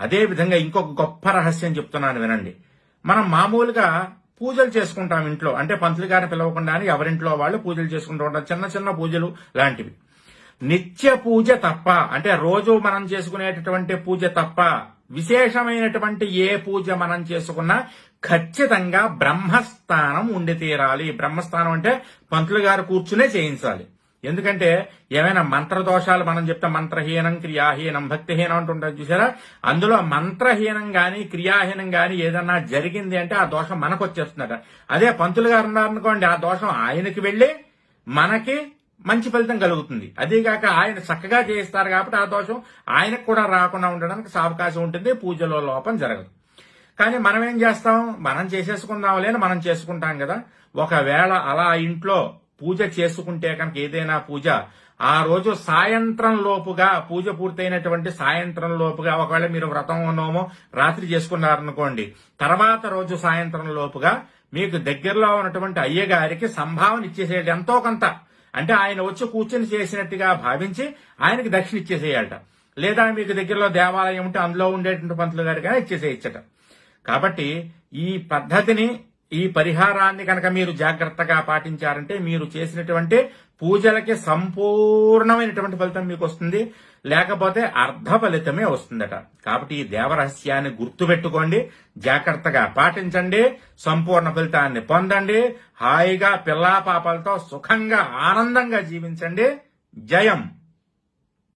అదే విధంగా ఇంకొక గొప్ప రహస్యం చెప్తున్నాను వినండి. మనం మామూలుగా పూజలు చేసుకుంటాం ఇంట్లో. అంటే పంతులు గారిని పిలవకుండానే ఎవరింట్లో వాళ్ళు పూజలు చేసుకుంటూ ఉంటారు. చిన్న చిన్న పూజలు లాంటివి. నిత్య పూజ తప్ప అంటే రోజు మనం చేసుకునేటటువంటి పూజ తప్ప విశేషమైనటువంటి ఏ పూజ మనం చేసుకున్నా ఖచ్చితంగా బ్రహ్మస్థానం ఉండి తీరాలి. బ్రహ్మస్థానం అంటే పంతులు గారు కూర్చునే చేయించాలి. ఎందుకంటే ఏమైనా మంత్ర దోషాలు మనం చెప్తాం మంత్రహీనం క్రియాహీనం భక్తిహీనం అంటుంటారు చూసారా? అందులో మంత్రహీనం గాని క్రియాహీనం గాని ఏదన్నా జరిగింది అంటే ఆ దోషం మనకు వచ్చేస్తుందట. అదే పంతులు గారు ఉన్నారనుకోండి ఆ దోషం ఆయనకి వెళ్ళి మనకి మంచి ఫలితం కలుగుతుంది. అదేగాక ఆయన చక్కగా చేయిస్తారు కాబట్టి ఆ దోషం ఆయనకు కూడా రాకుండా ఉండడానికి అవకాశం ఉంటుంది పూజలో లోపం జరగదు. కానీ మనం ఏం చేస్తాం? మనం చేసేసుకుందాం లేని మనం చేసుకుంటాం కదా. ఒకవేళ అలా ఇంట్లో పూజ చేసుకుంటే కనుక ఏదైనా పూజ ఆ రోజు సాయంత్రం లోపుగా పూజ పూర్తయినటువంటి సాయంత్రం లోపుగా ఒకవేళ మీరు వ్రతం ఉన్నోమో రాత్రి చేసుకున్నారనుకోండి తర్వాత రోజు సాయంత్రం లోపుగా మీకు దగ్గరలో ఉన్నటువంటి అయ్యగారికి సంభావన ఇచ్చేసేయాలి. ఎంతో కొంత. అంటే ఆయన వచ్చి కూర్చొని చేసినట్టుగా భావించి ఆయనకి దక్షిణ ఇచ్చేసేయాలట. లేదా మీకు దగ్గరలో దేవాలయం ఉంటే అందులో ఉండేటువంటి పంతులు గారికి ఇచ్చేసేయచ్చట. కాబట్టి ఈ పద్ధతిని ఈ పరిహారాన్ని కనుక మీరు జాగ్రత్తగా పాటించారంటే మీరు చేసినటువంటి పూజలకి సంపూర్ణమైనటువంటి ఫలితం మీకు వస్తుంది. లేకపోతే అర్ధ ఫలితమే వస్తుందట. కాబట్టి ఈ దేవరహస్యాన్ని గుర్తుపెట్టుకోండి. జాగ్రత్తగా పాటించండి. సంపూర్ణ ఫలితాన్ని పొందండి. హాయిగా పిల్లా పాపలతో సుఖంగా ఆనందంగా జీవించండి. జయం.